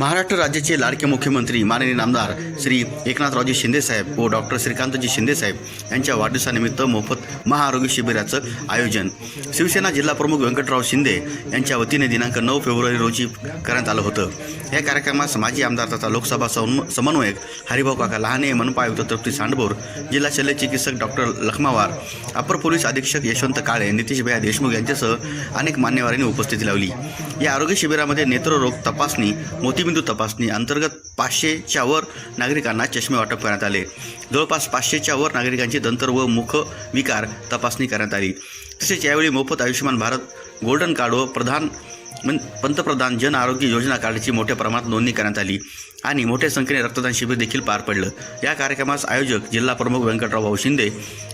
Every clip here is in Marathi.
महाराष्ट्र राज्याचे लाडके मुख्यमंत्री माननीय नामदार श्री एकनाथरावजी शिंदेसाहेब व डॉक्टर श्रीकांतजी शिंदेसाहेब यांच्या वाढदिवसानिमित्त मोफत महाआरोग्य शिबिराचं आयोजन. शिवसेना जिल्हा प्रमुख व्यंकटराव शिंदे यांच्या वतीने दिनांक नऊ फेब्रुवारी रोजी करण्यात आलं होतं. या कार्यक्रमास माजी आमदार तथा लोकसभा सम समन्वयक हरिभाऊ काका लहाने मनपा आयुक्त तृप्ती सांडभोर जिल्हा शल्य चिकित्सक डॉक्टर लखमावार अपर पोलीस अधीक्षक यशवंत काळे नितीश भैया देशमुख यांच्यासह अनेक मान्यवरांनी उपस्थिती लावली. या आरोग्य शिबिरामध्ये नेत्ररोग तपासणी मोतीबिंदू तपासणी अंतर्गत पाचशेच्या वर नागरिकांना चष्मे वाटप करण्यात आले. जवळपास पाचशेच्या वर नागरिकांची दंतर व मुख विकार तपासणी करण्यात आली. तसेच यावेळी मोफत आयुष्यमान भारत गोल्डन कार्ड व प्रधान पंतप्रधान जन आरोग्य योजना कार्डची मोठ्या प्रमाणात नोंदणी करण्यात आली आणि मोठ्या संख्येने रक्तदान शिबिर देखील पार पडलं. या कार्यक्रमास आयोजक जिल्हा प्रमुख व्यंकटराव भाऊ शिंदे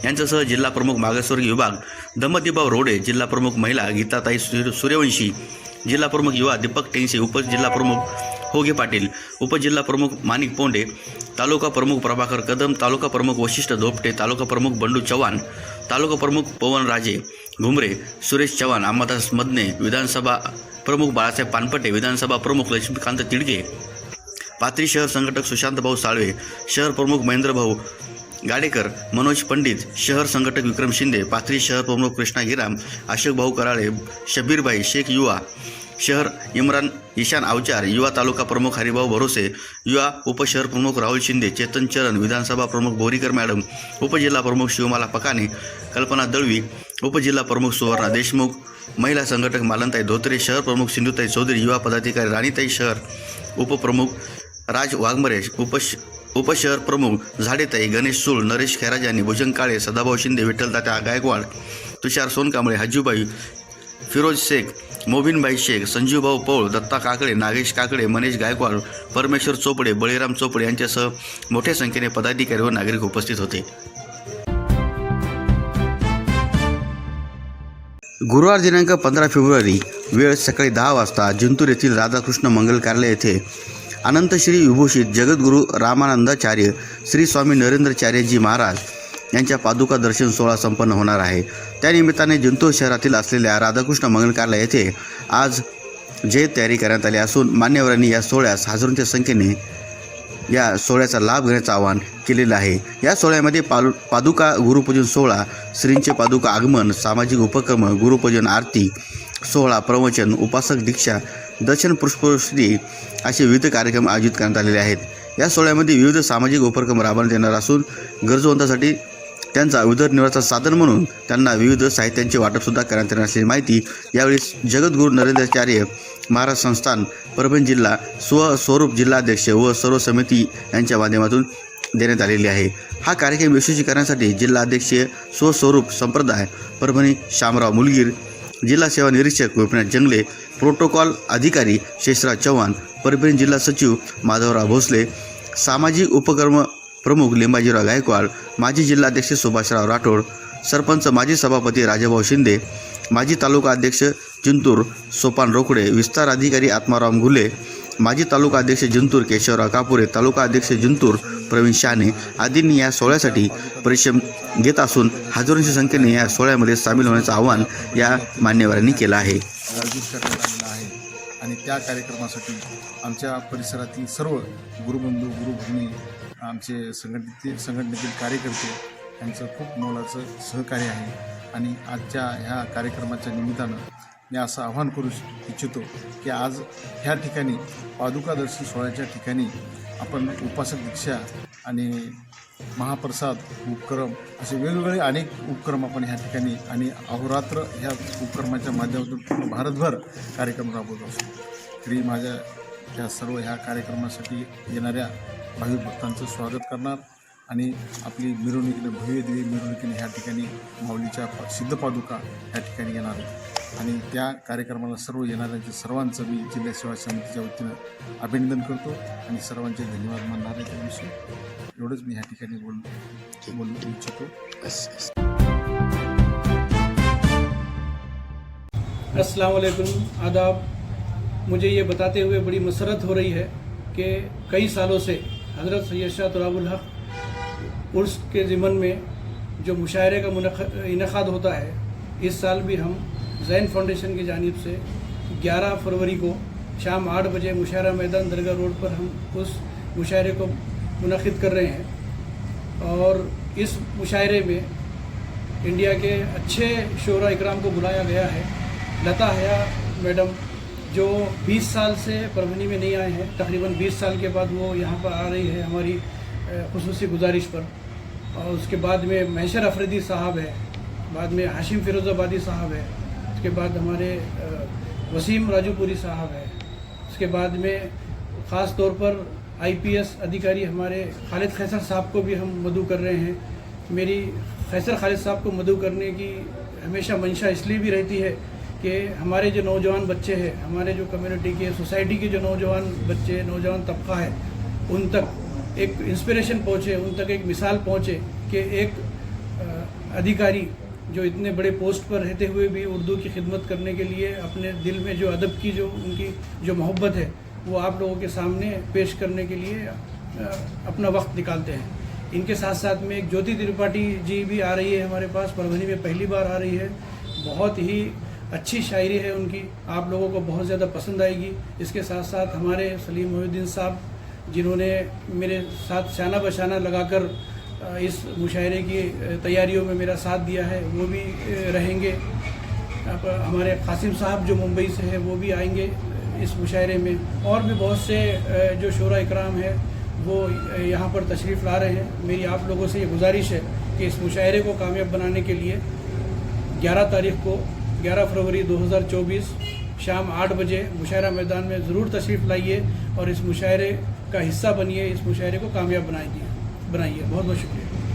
यांच्यासह जिल्हा प्रमुख मागासवर्गीय विभाग दमदिबाव रोडे जिल्हा प्रमुख महिला गीताताई सूर्य- सूर्यवंशी जिल्हा प्रमुख युवा दीपक टेंगसे उपजिल्हा प्रमुख होगे पाटील उपजिल्हा प्रमुख माणिक पोंडे तालुका प्रमुख प्रभाकर कदम तालुका प्रमुख वशिष्ठ धोपटे तालुका प्रमुख बंडू चव्हाण तालुका प्रमुख पवन राजे घुमरे सुरेश चव्हाण अंबादास मदने विधानसभा प्रमुख बाळासाहेब पानपटे विधानसभा प्रमुख लक्ष्मीकांत तिडके पाथरी शहर संघटक सुशांत भाऊ साळवे शहर प्रमुख महेंद्र भाऊ गाडेकर मनोज पंडित शहर संघटक विक्रम शिंदे पाथरी शहर प्रमुख कृष्णा हिराम अशोक भाऊ कराळे शबीरभाई शेख युवा शहर इम्रान ईशान अवचार युवा तालुका प्रमुख हरिभाऊ भरोसे युवा उपशहर प्रमुख राहुल शिंदे चेतन चरण विधानसभा प्रमुख बोरीकर मॅडम उपजिल्हा प्रमुख शिवमाला पकाने कल्पना दळवी उपजिल्हा प्रमुख सुवर्णा देशमुख महिला संघटक मालनताई धोत्रे शहर प्रमुख सिंधुताई चौधरी युवा पदाधिकारी राणीताई शहर उपप्रमुख राज वाघमरे उपश उपशहर प्रमुख झाडेताई गणेश सूळ नरेश खेराजानी भुजंग काळे सदाभाऊ शिंदे विठ्ठलतात्या गायकवाड तुषार सोनकांबळे हाजूबाई फिरोज शेख मोबिनबाई शेख संजूभाऊ पौळ दत्ता काकडे नागेश काकडे मनीष गायकवाड परमेश्वर चोपडे बळीराम चोपडे यांच्यासह मोठ्या संख्येने पदाधिकारी व नागरिक उपस्थित होते. गुरुवार दिनांक पंधरा फेब्रुवारी वेळ सकाळी दहा वाजता जिंतूर येथील राधाकृष्ण मंगल कार्यालय येथे अनंत श्री विभूषित जगद्गुरू रामानंदाचार्य श्री स्वामी नरेंद्रचार्यजी महाराज यांच्या पादुका दर्शन सोहळा संपन्न होणार आहे. त्यानिमित्ताने जिंतूर शहरातील असलेल्या राधाकृष्ण मंगल येथे आज जय तयारी करण्यात आली असून मान्यवरांनी या सोहळ्यास हजारोंच्या संख्येने या सोहळ्याचा लाभ घेण्याचं आवाहन केलेलं आहे. या सोहळ्यामध्ये पालु पादुका गुरुपूजन सोहळा श्रींचे पादुका आगमन सामाजिक उपक्रम गुरुपूजन आरती सोहळा प्रवचन उपासक दीक्षा दर्शन पुष्पश्री असे विविध कार्यक्रम आयोजित करण्यात आलेले आहेत. या सोहळ्यामध्ये विविध सामाजिक उपक्रम राबवण्यात येणार असून गरजवंतासाठी त्यांचा उदरनिर्वाहाचा साधन म्हणून त्यांना विविध साहित्यांचे वाटपसुद्धा करण्यात येणार असल्याची माहिती यावेळी जगद्गुरू नरेंद्राचार्य महाराज संस्थान परभणी जिल्हा स्वस्वरूप जिल्हाध्यक्ष व सर्व समिती यांच्या माध्यमातून देण्यात आलेली आहे. हा कार्यक्रम यशस्वी करण्यासाठी जिल्हाध्यक्ष स्वस्वरूप संप्रदाय परभणी शामराव मुलगीर जिल्हा सेवा निरीक्षक गोपीनाथ जंगले प्रोटोकॉल अधिकारी शेषराज चव्हाण परभणी जिल्हा सचिव माधवराव भोसले सामाजिक उपक्रम प्रमुख लिंबाजीराव गायकवाड माजी जिल्हाध्यक्ष सुभाषराव राठोड सरपंच माजी सभापती राजाभाऊ शिंदे माजी तालुका अध्यक्ष जिंतूर सोपान रोकडे विस्तार अधिकारी आत्माराम घुले माजी तालुका अध्यक्ष जिंतूर केशवराव कापुरे तालुका अध्यक्ष जिंतूर प्रवीण शहाणे आदींनी या सोहळ्यासाठी परिश्रम घेत असून हजारोंच्या संख्येने या सोहळ्यामध्ये सामील होण्याचं आवाहन या मान्यवरांनी केलं आहे. आहे. आणि त्या कार्यक्रमासाठी आमच्या परिसरातील सर्व गुरुबंधू गुरुभगिनी आमचे संघटनेतील संघटनेतील कार्यकर्ते यांचं खूप मोलाचं सहकार्य आहे. आणि आजच्या ह्या कार्यक्रमाच्या निमित्तानं मी असं आवाहन करू इच्छितो की आज ह्या ठिकाणी पादुकादर्शन सोहळ्याच्या ठिकाणी आपण उपासक दीक्षा आणि महाप्रसाद उपक्रम असे वेगवेगळे अनेक उपक्रम आपण ह्या ठिकाणी आणि अहोरात्र ह्या उपक्रमाच्या माध्यमातून पूर्ण भारतभर कार्यक्रम राबवत असतो तरी माझ्या ह्या सर्व ह्या कार्यक्रमासाठी येणाऱ्या भाविक भक्तांचं स्वागत करणार आणि आपली मिरवणुकीने भव्य दिव्य मिरवणुकीने ह्या ठिकाणी माऊलीच्या सिद्धपादुका ह्या ठिकाणी येणार आणि त्या कार्यक्रमाला सर्व येणाऱ्यांच्या सर्वांचं मी जिल्हा सेवा समितीच्या वतीनं अभिनंदन करतो आणि सर्वांचे धन्यवाद मानणार आहे त्याविषयी एवढंच मी ह्या ठिकाणी बोल बोलू इच्छितो. अस्सलाम वालेकुम आदाब। मुझे ये बताते हुए बड़ी मसरत हो रही है कि कई सालों से हज़रत सैयद शाह तुराबुल हक उर्स के ज़िमन में जो मुशायरे का इनका होता है इस साल भी हम जैन फाउंडेशन की जानिब से 11 फरवरी को शाम आठ बजे मुशायरा मैदान दरगाह रोड पर हम उस मुशायरे को मुनद कर रहे हैं और इस मुशायरे में इंडिया के अच्छे शोरा इकराम को बुलाया गया है। लता हया मैडम, जो 20 साल से परभनी में नहीं आए हैं, तकरीबन 20 साल के बाद वो यहाँ पर आ रही है हमारी खसूस गुजारिश पर। और उसके बाद में महशर अफरीदी साहब है, बाद में हाशिम फिरोज़ाबादी साहब है उसके बाद हमारे वसीम राजूपुरी साहब है। उसके बाद में ख़ास तौर पर आईपीएस अधिकारी हमारे खालिद खैसर साहब को भी हम मधु कर रहे हैं। मेरी खैसर खालिद साहब को मदू करने की हमेशा मंशा इसलिए भी रहती है कि हमारे जो नौजवान बच्चे हैं, हमारे जो कम्युनिटी के सोसाइटी के जो नौजवान बच्चे नौजवान तबका है, उन तक एक इंस्पिरेशन पहुँचे, उन तक एक मिसाल पहुँचे कि एक अधिकारी जो इतने बड़े पोस्ट पर रहते हुए भी उर्दू की खिदमत करने के लिए अपने दिल में जो अदब की जो उनकी जो मोहब्बत है, वो आप लोगों के सामने पेश करने के लिए अपना वक्त निकालते हैं। इनके साथ साथ में एक ज्योति त्रिपाठी जी भी आ रही है हमारे पास, परभनी में पहली बार आ रही है। बहुत ही अच्छी शायरी है उनकी, आप लोगों को बहुत ज़्यादा पसंद आएगी। इसके साथ साथ हमारे सलीम मोहुद्दीन साहब, जिन्होंने मेरे साथ शाना बशाना लगाकर इस मुशायरे की तैयारियों में मेरा साथ दिया है, वो भी रहेंगे। हमारे कासिम साहब जो मुंबई से हैं, वो भी आएँगे इस मुशायरे में। और भी बहुत से जो शोरा इकराम है, वो यहाँ पर तशरीफ़ ला रहे हैं। मेरी आप लोगों से ये गुजारिश है कि इस मुशायरे को कामयाब बनाने के लिए 11 तारीख को 11 फरवरी 2024 शाम आठ बजे मुशायरा मैदान में ज़रूर तशरीफ़ लाइए और इस मुशायरे का हिस्सा बनिए, इस मुशायरे को कामयाब बनाइए ਬਣਾਈ ਹੈ। ਬਹੁਤ ਬਹੁਤ ਸ਼ੁਕਰੀਆ।